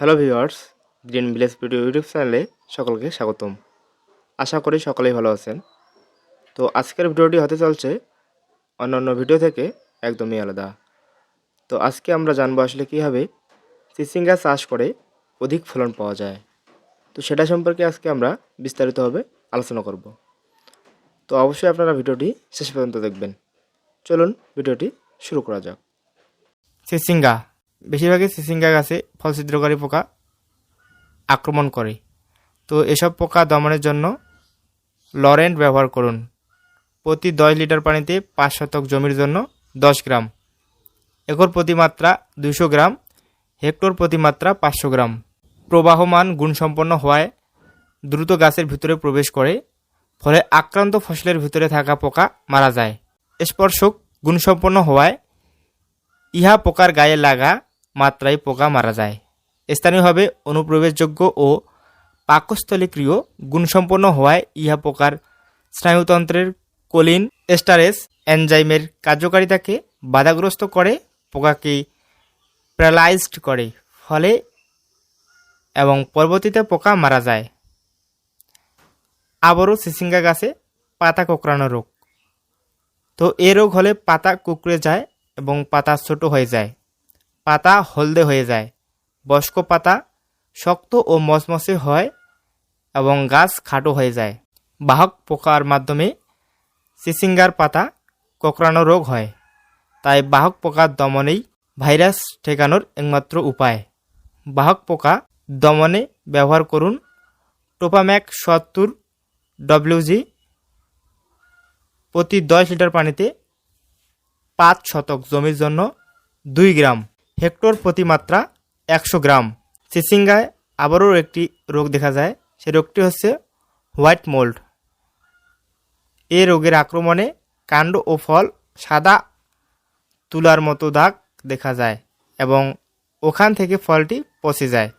Hello viewers green village video YouTube চ্যানেলে সকলকে স্বাগতম। আশা করি সকলেই ভালো আছেন। তো আজকের ভিডিওটি হতে চলছে অন্যান্য ভিডিও থেকে একদমই আলাদা। তো আজকে আমরা জানব আসলে কীভাবে চিচিঙ্গা চাষ করে অধিক ফলন পাওয়া যায়। তো সেটা সম্পর্কে আজকে আমরা বিস্তারিতভাবে আলোচনা করব। তো অবশ্যই আপনারা ভিডিওটি শেষ পর্যন্ত দেখবেন। চলুন ভিডিওটি শুরু করা যাক। চিচিঙ্গা বেশিরভাগই চিচিঙ্গা গাছে ফল ছিদ্রকারী পোকা আক্রমণ করে। তো এসব পোকা দমনের জন্য লরেন্ট ব্যবহার করুন। প্রতি দশ লিটার পানিতে পাঁচ শতক জমির জন্য দশ গ্রাম। একর প্রতি মাত্রা দুশো গ্রাম, হেক্টর প্রতি মাত্রা পাঁচশো গ্রাম। প্রবাহমান গুণসম্পন্ন হওয়ায় দ্রুত গাছের ভিতরে প্রবেশ করে, ফলে আক্রান্ত ফসলের ভিতরে থাকা পোকা মারা যায়। স্পর্শক গুণসম্পন্ন হওয়ায় ইহা পোকার গায়ে লাগা মাত্রায় পোকা মারা যায়। স্থানীয়ভাবে অনুপ্রবেশযোগ্য ও পাকস্থলীক্রিয় গুণসম্পন্ন হওয়ায় ইহা পোকার স্নায়ুতন্ত্রের কোলিন এস্টারেস এনজাইমের কার্যকারিতাকে বাধাগ্রস্ত করে, পোকাকে প্যারালাইজড করে, ফলে এবং পরবর্তীতে পোকা মারা যায়। আবারও সিসিঙ্গা গাছে পাতা কোঁকড়ানো রোগ। তো এ রোগ হলে পাতা কুকড়ে যায় এবং পাতা ছোট হয়ে যায়। পাতা হলদে হয়ে যায়। বয়স্ক পাতা শক্ত ও মচমচে হয় এবং গাছ খাটো হয়ে যায়। বাহক পোকার মাধ্যমে চিচিঙ্গার পাতা কোঁকড়ানো রোগ হয়। তাই বাহক পোকার দমনেই ভাইরাস ঠেকানোর একমাত্র উপায়। বাহক পোকা দমনে ব্যবহার করুন টোপাম্যাক সত্তর ডব্লিউজি প্রতি দশ লিটার পানিতে পাঁচ শতক জমির জন্য দুই গ্রাম। হেক্টর প্রতি মাত্রা একশো গ্রাম। চিচিঙ্গায় আবারও একটি রোগ দেখা যায়, সে রোগটি হচ্ছে হোয়াইট মোল্ড। এ রোগের আক্রমণে কাণ্ড ও ফল সাদা তুলার মতো দাগ দেখা যায় এবং ওখান থেকে ফলটি পচে যায়।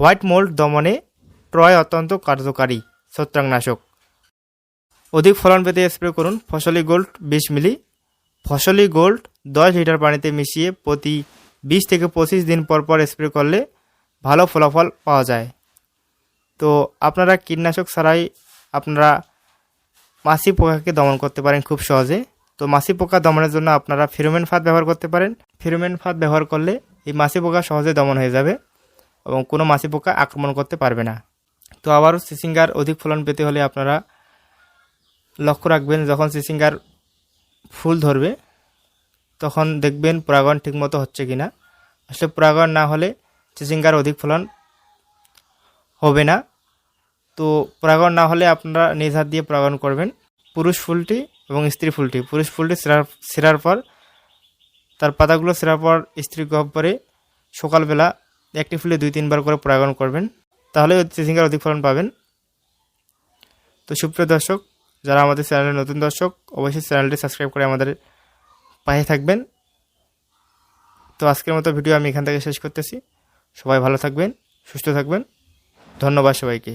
হোয়াইট মোল্ড দমনে ট্রয় অত্যন্ত কার্যকারী ছত্রাকনাশক। অধিক ফলন পেতে স্প্রে করুন ফসলি গোল্ড বিশ মিলি। ফসলি গোল্ড দশ লিটার পানিতে মিশিয়ে প্রতি বিশ থেকে পঁচিশ দিন পর পর স্প্রে করলে ভালো ফলাফল পাওয়া যায়। তো আপনারা কীটনাশক ছাড়াই আপনারা মাছি পোকাকে দমন করতে পারেন খুব সহজে। তো মাছি পোকা দমনের জন্য আপনারা ফেরোমেন ফাঁদ ব্যবহার করতে পারেন। ফেরোমেন ফাঁদ ব্যবহার করলে এই মাছি পোকা সহজে দমন হয়ে যাবে এবং কোনো মাছি পোকা আক্রমণ করতে পারবে না। তো আবারও সিসিঙ্গার অধিক ফলন পেতে হলে আপনারা লক্ষ্য রাখবেন, যখন সিসিঙ্গার ফুল ধরবে তখন দেখবেন পরাগণ ঠিকমতো হচ্ছে কি না আসলে পরাগণ না হলে চিচিঙ্গার অধিক ফলন হবে না। তো পরাগণ না হলে আপনারা নিজ হাত দিয়ে পরাগণ করবেন। পুরুষ ফুলটি এবং স্ত্রী ফুলটি। পুরুষ ফুলটি সেরার সেরার পর, তার পাতাগুলো সেরার পর স্ত্রী গ্রহ গহ্বরে সকালবেলা একটি ফুলে দুই তিনবার করে পরাগণ করবেন। তাহলে চিচিঙ্গার অধিক ফলন পাবেন। তো সুপ্রিয় দর্শক, যারা আমাদের চ্যানেলের নতুন দর্শক, অবশ্যই চ্যানেলটি সাবস্ক্রাইব করে আমাদের পাশে থাকবেন। তো আজকের মতো ভিডিও আমি এখান থেকে শেষ করতেছি। সবাই ভালো থাকবেন, সুস্থ থাকবেন। ধন্যবাদ সবাইকে।